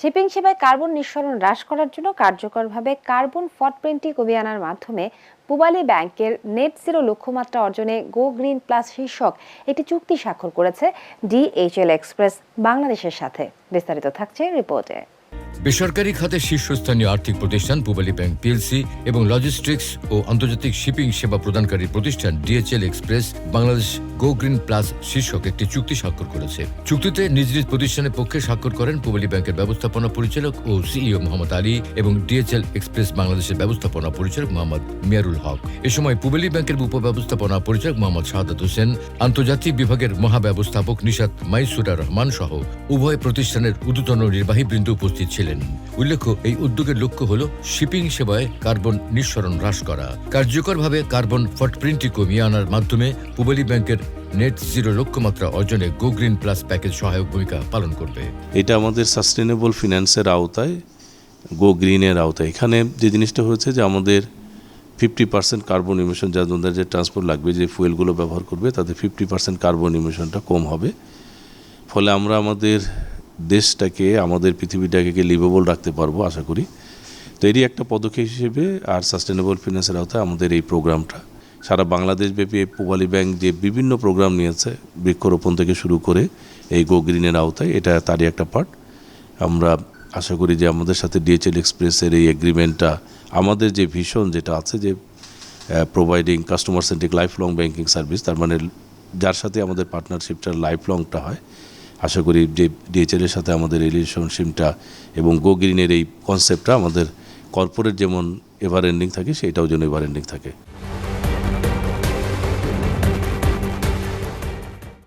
Shipping সেবায় carbon নিঃসরণ হ্রাস করার জন্য কার্যকরভাবে কার্বন ফুটপ্রিন্টটি কমিয়ে আনার মাধ্যমে পুবালি ব্যাংকের নেট জিরো লক্ষ্যমাত্রা অর্জনে গো গ্রিন প্লাস শীর্ষক একটি চুক্তি স্বাক্ষর করেছে ডিএইচএল এক্সপ্রেস বাংলাদেশের সাথে। বিস্তারিত থাকছে রিপোর্টে। বেসরকারি খাতে শীর্ষস্থানীয় আর্থিক প্রতিষ্ঠান পূবালী ব্যাংক পিএলসি এবং লজিস্টিক্স ও আন্তর্জাতিক শিপিং সেবা প্রদানকারী প্রতিষ্ঠান DHL express Bangladesh go green plus শীর্ষক একটি চুক্তি স্বাক্ষর করেছে। চুক্তিতে নিজ নিজ প্রতিষ্ঠানের পক্ষে স্বাক্ষর করেন পূবালী ব্যাংকের ব্যবস্থাপনা পরিচালক ও সিইও মোহাম্মদ আলী এবং ডিএচএল এক্সপ্রেস বাংলাদেশের ব্যবস্থাপনা পরিচালক মোহাম্মদ মিয়ারুল হক। এ সময় পূবালী ব্যাংকের উপব্যবস্থাপনা পরিচালক মোহাম্মদ শাহাদাত হোসেন, আন্তর্জাতিক বিভাগের মহাব্যবস্থাপক নিশাত মাইসুরা রহমান সহ উভয় প্রতিষ্ঠানের ঊর্ধ্বতন নির্বাহী বৃন্দ উপস্থিত ছিলেন। উল্লেখ্য, এই উদ্যোগের লক্ষ্য হল শিপিং সেবায় কার্বন নিঃসরণ হ্রাস করা। কার্যকরভাবে কার্বন ফটপ্রিন্টটি কমিয়ে আনার মাধ্যমে পুবালী ব্যাংকের নেট জিরো লক্ষ্যমাত্রা অর্জনে গো গ্রিন প্লাস প্যাকেজ সহায়ক ভূমিকা পালন করবে। এটা আমাদের সাস্টেনেবল ফিন্যান্সের আওতায় গো গ্রিনের আওতায়। এখানে যে জিনিসটা হয়েছে যে আমাদের ফিফটি পার্সেন্ট কার্বন ইমিশন যাদের যে ট্রান্সপোর্ট লাগবে, যে ফুয়েলগুলো ব্যবহার করবে, তাতে ফিফটি পার্সেন্ট কার্বন ইমিশনটা কম হবে। ফলে আমরা আমাদের দেশটাকে, আমাদের পৃথিবীটাকে লিভেবল রাখতে পারব? আশা করি। তো এরই একটা পদক্ষেপ হিসেবে আর সাস্টেনেবল ফিন্যান্সের আওতায় আমাদের এই প্রোগ্রামটা। সারা বাংলাদেশ ব্যাপী এই পূবালী ব্যাংক যে বিভিন্ন প্রোগ্রাম নিয়েছে, বৃক্ষরোপণ থেকে শুরু করে এই গো গ্রিনের আওতায়, এটা তারই একটা পার্ট আমরা আশা করি যে আমাদের সাথে ডিএচএল এক্সপ্রেসের এই এগ্রিমেন্টটা আমাদের যে ভীষণ যেটা আছে যে providing customer centric life long banking service তার মানে যার সাথে আমাদের পার্টনারশিপটা লাইফ লংটা হয় আশা করি যে ডিএচএলের সাথে আমাদের রিলেশনশিপটা এবং গো গ্রিনের এই কনসেপ্টটা আমাদের কর্পোরেট যেমন এভার এন্ডিং থাকে, সেটাও যেন এভার এন্ডিং থাকে।